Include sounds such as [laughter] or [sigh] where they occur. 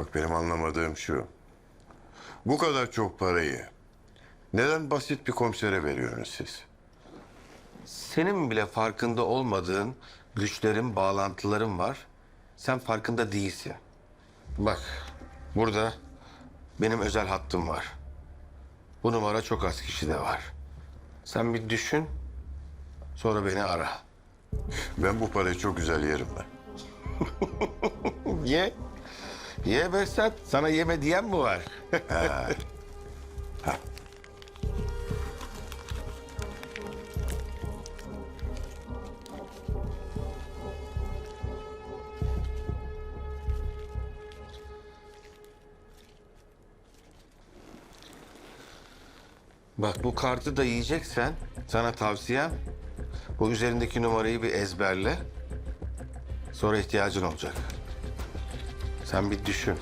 Bak benim anlamadığım şu. Bu kadar çok parayı neden basit bir komisere veriyorsunuz siz? Senin bile farkında olmadığın güçlerin, bağlantıların var. Sen farkında değilsin. Bak, burada benim özel hattım var. Bu numara çok az kişide var. Sen bir düşün, sonra beni ara. Ben bu parayı çok güzel yerim ben. [laughs] Ye. Ye Behzat. Sana yeme diyen mi var? [laughs] Bak bu kartı da yiyeceksen sana tavsiyem bu üzerindeki numarayı bir ezberle. Sonra ihtiyacın olacak. Sen bir düşün.